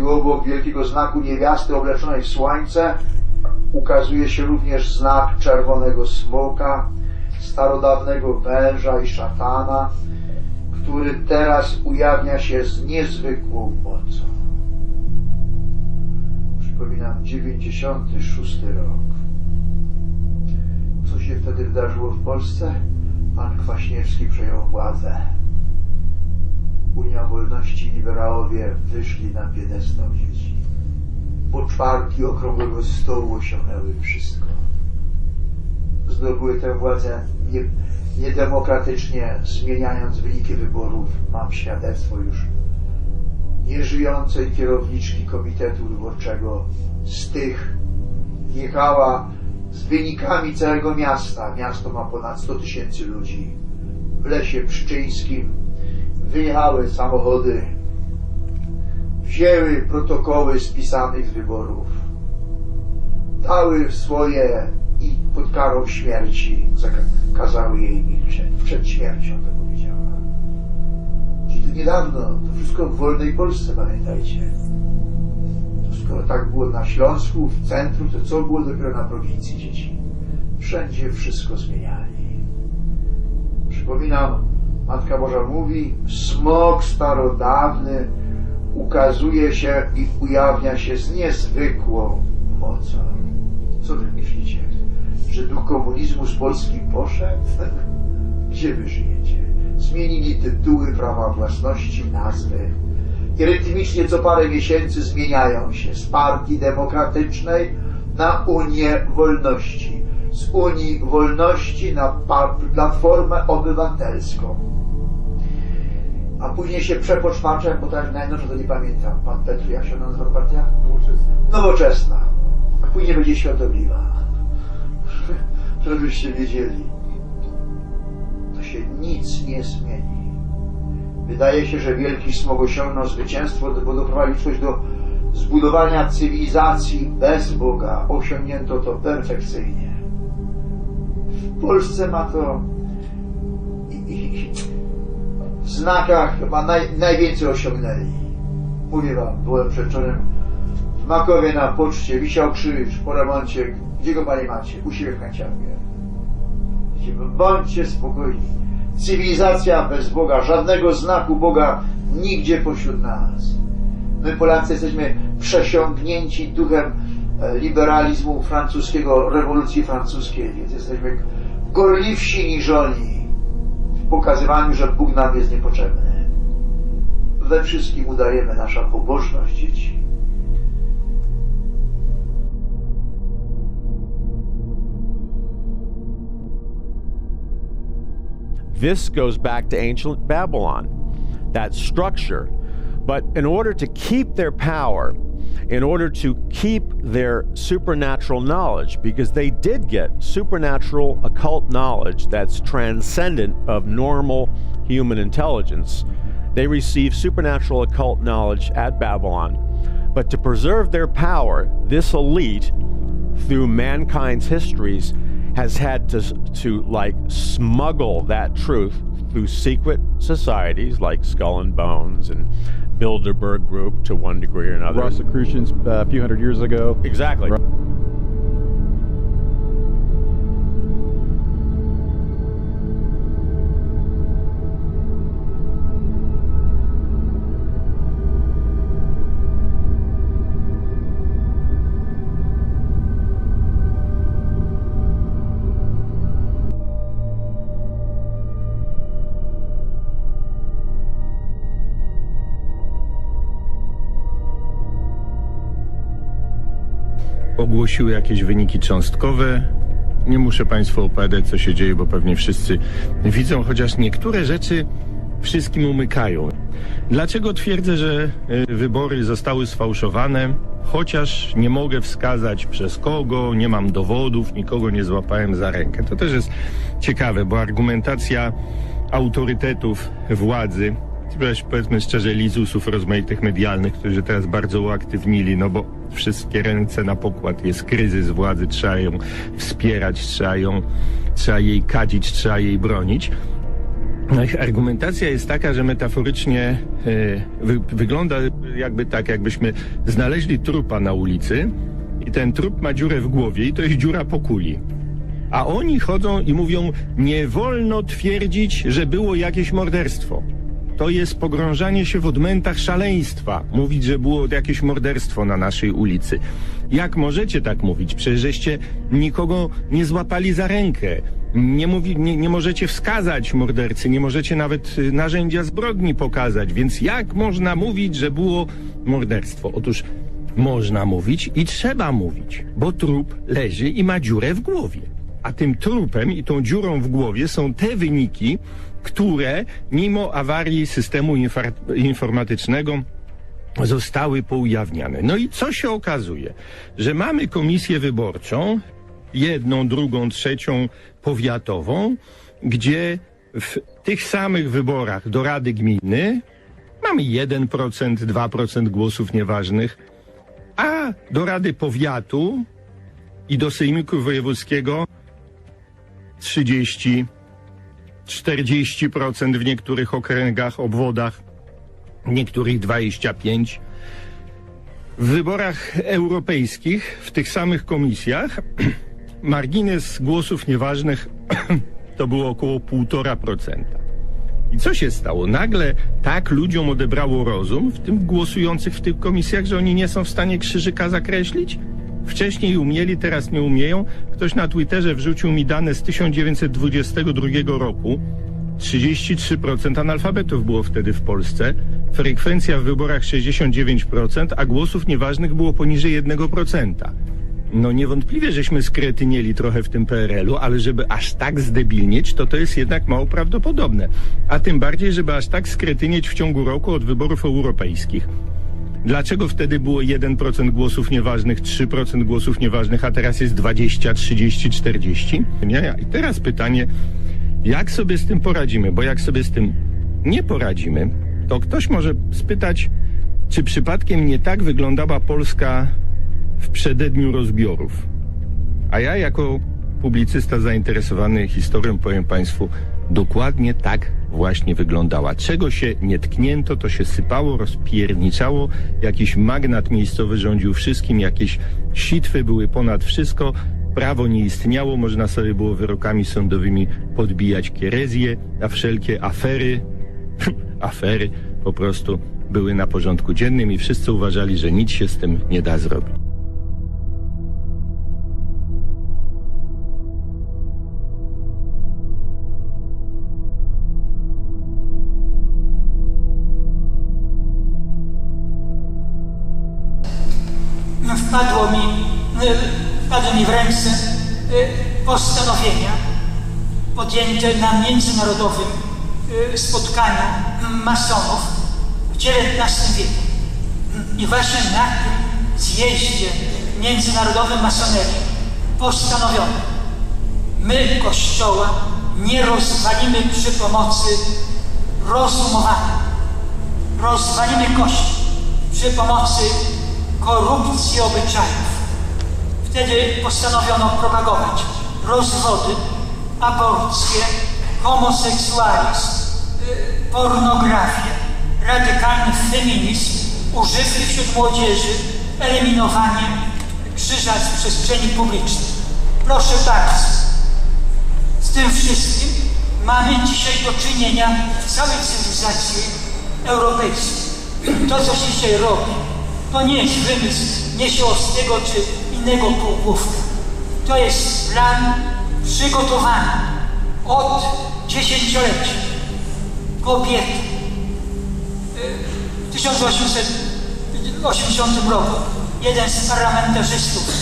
gdy obok wielkiego znaku niewiasty obleczonej w słońce ukazuje się również znak czerwonego smoka, starodawnego węża i szatana, który teraz ujawnia się z niezwykłą mocą. Przypominam, 96 rok. Co się wtedy wydarzyło w Polsce? Pan Kwaśniewski przejął władzę. Unia Wolności liberałowie wyszli na piedestał dzieci. Poczwarki okrągłego stołu osiągnęły wszystko. Zdobyły tę władzę nie, niedemokratycznie, zmieniając wyniki wyborów. Mam świadectwo już nieżyjącej kierowniczki Komitetu Wyborczego z tych jechała z wynikami całego miasta. Miasto ma ponad 100 tysięcy ludzi. W lesie pszczyńskim wyjechały samochody, wzięły protokoły spisanych wyborów, dały swoje i pod karą śmierci zakazały jej milczeć. Przed śmiercią to powiedziała. I to niedawno, to wszystko w wolnej Polsce, pamiętajcie. To skoro tak było na Śląsku, w centrum, to co było dopiero na prowincji dzieci? Wszędzie wszystko zmieniali. Przypominam, Matka Boża mówi, smok starodawny ukazuje się i ujawnia się z niezwykłą mocą. Co wy myślicie? Że duch komunizmu z Polski poszedł? Gdzie wy żyjecie? Zmienili tytuły, prawa własności, nazwy. I rytmicznie co parę miesięcy zmieniają się z Partii Demokratycznej na Unię Wolności. Z Unii Wolności na Platformę Obywatelską. A później się przepoczwaczę, bo tak najnowsze to nie pamiętam. Pan Petru, jak się nazywa partia? Nowoczesna. A później będzie świątobliwa. Żebyście wiedzieli. To się nic nie zmieni. Wydaje się, że wielki smog osiągnął zwycięstwo, bo doprowadził coś do zbudowania cywilizacji bez Boga. Osiągnięto to perfekcyjnie. W Polsce ma to znakach chyba naj, najwięcej osiągnęli. Mówię wam, byłem przedwczoraj w Makowie na poczcie, wisiał krzyż po remoncie. Gdzie go panie macie? U siebie w Kanciapie. Bądźcie spokojni. Cywilizacja bez Boga, żadnego znaku Boga nigdzie pośród nas. My Polacy jesteśmy przesiągnięci duchem e, liberalizmu francuskiego, rewolucji francuskiej, więc jesteśmy gorliwsi niż oni pokazywaniu, że Bóg nam jest niepotrzebny. We wszystkim udajemy nasza pobożność dzieci. This goes back to ancient Babylon, that structure. But in order to keep their power, in order to keep their supernatural knowledge, because they did get supernatural occult knowledge that's transcendent of normal human intelligence, they received supernatural occult knowledge at Babylon. But to preserve their power, this elite, through mankind's histories, has had to, to like smuggle that truth through secret societies like Skull and Bones and Bilderberg Group to one degree or another. Rosicrucians uh, a few hundred years ago. Exactly. Ogłosiły jakieś wyniki cząstkowe. Nie muszę Państwu opowiadać, co się dzieje, bo pewnie wszyscy widzą, chociaż niektóre rzeczy wszystkim umykają. Dlaczego twierdzę, że e, wybory zostały sfałszowane? Chociaż nie mogę wskazać przez kogo, nie mam dowodów, nikogo nie złapałem za rękę. To też jest ciekawe, bo argumentacja autorytetów władzy, też powiedzmy szczerze lizusów rozmaitych medialnych, którzy teraz bardzo uaktywnili, no bo wszystkie ręce na pokład, jest kryzys władzy, trzeba ją wspierać, trzeba ją, trzeba jej kadzić, trzeba jej bronić. No ich argumentacja jest taka, że metaforycznie e, wy, wygląda jakby tak, jakbyśmy znaleźli trupa na ulicy i ten trup ma dziurę w głowie i to jest dziura po kuli. A oni chodzą i mówią, nie wolno twierdzić, że było jakieś morderstwo. To jest pogrążanie się w odmętach szaleństwa. Mówić, że było jakieś morderstwo na naszej ulicy. Jak możecie tak mówić? Przecież żeście nikogo nie złapali za rękę. Nie, mówi, nie, nie możecie wskazać mordercy, nie możecie nawet y, narzędzia zbrodni pokazać, więc jak można mówić, że było morderstwo? Otóż można mówić i trzeba mówić, bo trup leży i ma dziurę w głowie. A tym trupem i tą dziurą w głowie są te wyniki, które mimo awarii systemu informatycznego zostały poujawniane. No i co się okazuje? Że mamy komisję wyborczą, jedną, drugą, trzecią powiatową, gdzie w tych samych wyborach do Rady Gminy mamy 1%, 2% głosów nieważnych, a do Rady Powiatu i do Sejmiku Wojewódzkiego 30, 40% w niektórych okręgach, obwodach, niektórych 25. W wyborach europejskich, w tych samych komisjach, margines głosów nieważnych to było około 1,5%. I co się stało? Nagle tak ludziom odebrało rozum, w tym głosujących w tych komisjach, że oni nie są w stanie krzyżyka zakreślić? Wcześniej umieli, teraz nie umieją. Ktoś na Twitterze wrzucił mi dane z 1922 roku. 33% analfabetów było wtedy w Polsce. Frekwencja w wyborach 69%, a głosów nieważnych było poniżej 1%. No niewątpliwie, żeśmy skretynieli trochę w tym PRL-u, ale żeby aż tak zdebilnieć, to to jest jednak mało prawdopodobne. A tym bardziej, żeby aż tak skretynieć w ciągu roku od wyborów europejskich. Dlaczego wtedy było 1% głosów nieważnych, 3% głosów nieważnych, a teraz jest 20, 30, 40? Nie? I teraz pytanie, jak sobie z tym poradzimy? Bo jak sobie z tym nie poradzimy, to ktoś może spytać, czy przypadkiem nie tak wyglądała Polska w przededniu rozbiorów. A ja jako publicysta zainteresowany historią powiem Państwu, dokładnie tak właśnie wyglądała. Czego się nie tknięto, to się sypało, rozpierniczało. Jakiś magnat miejscowy rządził wszystkim, jakieś sitwy były ponad wszystko. Prawo nie istniało, można sobie było wyrokami sądowymi podbijać kierezję, a wszelkie afery, afery po prostu były na porządku dziennym i wszyscy uważali, że nic się z tym nie da zrobić. Wpadło mi, y, mi w ręce y, postanowienia podjęte na międzynarodowym y, spotkaniu masonów w XIX wieku. I właśnie na tym zjeździe międzynarodowym masonerii postanowiono, my Kościoła nie rozwalimy przy pomocy rozumowania. Rozwalimy Kościół przy pomocy korupcji obyczajów. Wtedy postanowiono propagować rozwody, aborcję, homoseksualizm, y, pornografię, radykalny feminizm, używki wśród młodzieży, eliminowanie krzyża z przestrzeni publicznej. Proszę bardzo, z tym wszystkim mamy dzisiaj do czynienia w całej cywilizacji europejskiej. To, co się dzisiaj robi, to nie jest wymysł Niesiłowskiego czy innego półgłówka. To jest plan przygotowany od dziesięcioleci. Kobiety. W 1880 roku jeden z parlamentarzystów y,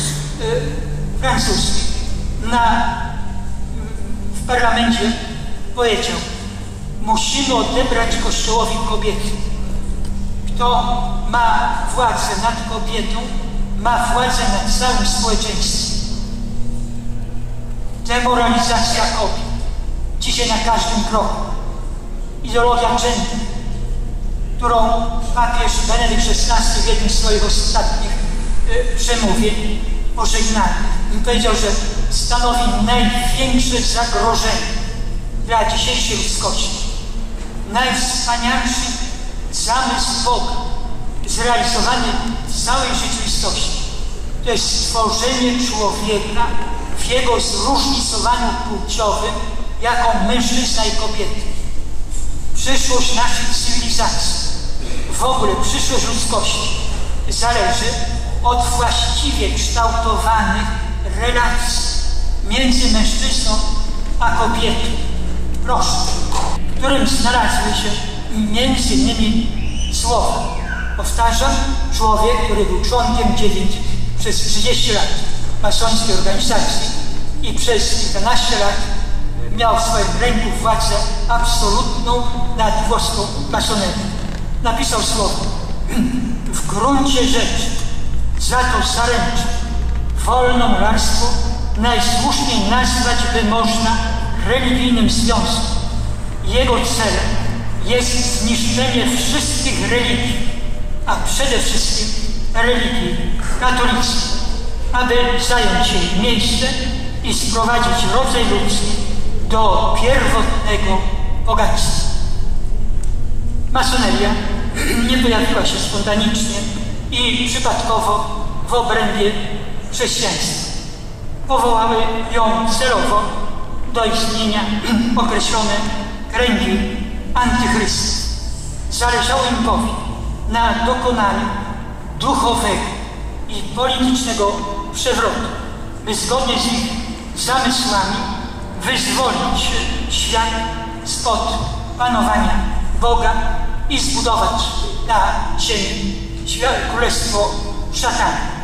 francuskich na, w parlamencie powiedział musimy odebrać Kościołowi kobiety. Kto ma władzę nad kobietą, ma władzę nad całym społeczeństwem. Demoralizacja kobiet. Dzisiaj na każdym kroku. Ideologia gender, którą papież Benedykt XVI w jednym z swoich ostatnich y, przemówień pożegnalnych powiedział, że stanowi największe zagrożenie dla dzisiejszej ludzkości. najwspanialszy zamysł Boga, zrealizowany w całej rzeczywistości. To jest stworzenie człowieka w jego zróżnicowaniu płciowym jako mężczyzna i kobiety. Przyszłość naszej cywilizacji, w ogóle przyszłość ludzkości zależy od właściwie kształtowanych relacji między mężczyzną a kobietą. Proszę, w którym znalazły się między innymi słowa. Powtarzam, człowiek, który był członkiem 9 przez 30 lat masońskiej organizacji i przez kilkanaście lat miał w swoim ręku władzę absolutną nad włoską masonerią. Napisał słowo. W gruncie rzeczy za to zaręcze wolną larstwo najsłuszniej nazwać by można religijnym związkiem. Jego celem jest zniszczenie wszystkich religii, a przede wszystkim religii katolickiej, aby zająć jej miejsce i sprowadzić rodzaj ludzki do pierwotnego bogactwa. Masoneria nie pojawiła się spontanicznie i przypadkowo w obrębie chrześcijaństwa. Powołały ją celowo do istnienia określone kręgi antychrystów. Zależało im bowiem na dokonaniu duchowego i politycznego przewrotu, by zgodnie z ich zamysłami wyzwolić świat spod panowania Boga i zbudować na ziemi królestwo szatana.